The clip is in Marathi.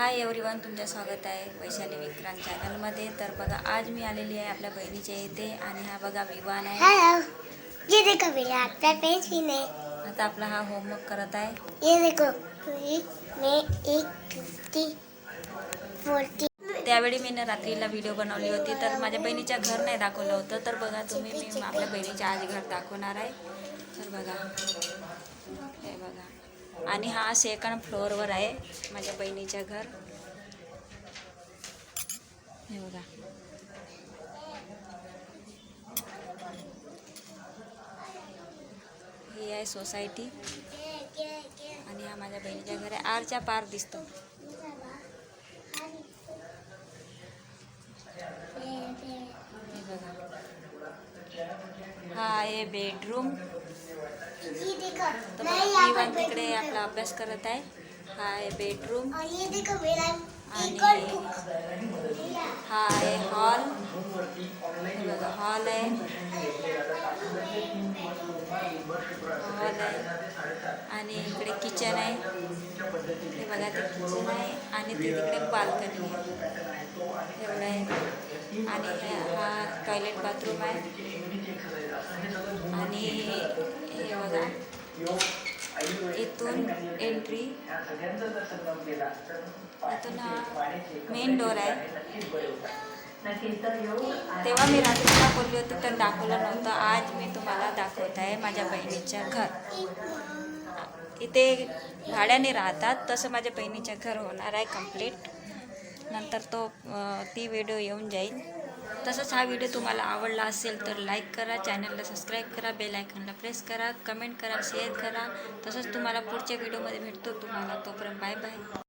हाय एव्हरीवन तुमचं स्वागत आहे वैशाली विक्रांत चॅनलमध्ये. तर बघा आज मी आलेली आहे आपल्या बहिणीच्या इथे आणि हा बघा विवान आहे. ये देखो आता आपला हा होमवर्क करत आहे. ये देखो ये मैं एक फिफ्टी फोर्टी त्यावेळी मी ना रात्रीला व्हिडिओ बनवली होती तर माझ्या बहिणीच्या घर नाही दाखवलं होतं. तर बघा तुम्ही मी आपल्या बहिणीच्या आज घर दाखवणार आहे. तर बघा. आणि हा सेकंड फ्लोअरवर आहे माझ्या बहिणीच्या घर. हे बघा. ही आहे सोसायटी. आणि हा माझ्या बहिणीच्या घर आहे. आरच्या पार दिसतो हे बघा हा आहे बेडरूम तर पण तिकडे आपला अभ्यास करत आहे. हा आहे बेडरूम आणि हा आहे हॉल हॉल आहे. हॉल आहे. आणि इकडे किचन आहे. हे बघा ते किचन आहे. आणि ते तिकडे बाल्कनी आहे. एवढं आहे. आणि हा टॉयलेट बाथरूम आहे. इथून एंट्री इथून हा मेन डोर आहे. तेव्हा मी रात्रीला बोलली होती तर दाखवलं नव्हतं. आज मी तुम्हाला दाखवत आहे माझ्या बहिणीच्या घर. इथे भाड्याने राहतात तसं माझ्या बहिणीच्या घर होणार आहे कंप्लीट नंतर तो ती व्हिडिओ येऊन जाईल. तसंच हा व्हिडिओ तुम्हाला आवडला असेल तर लाईक करा चॅनलला सबस्क्राईब करा बेल आयकनला प्रेस करा कमेंट करा शेअर करा. तसंच तुम्हाला पुढच्या व्हिडिओमध्ये भेटतो. तुम्हाला तोपर्यंत बाय बाय.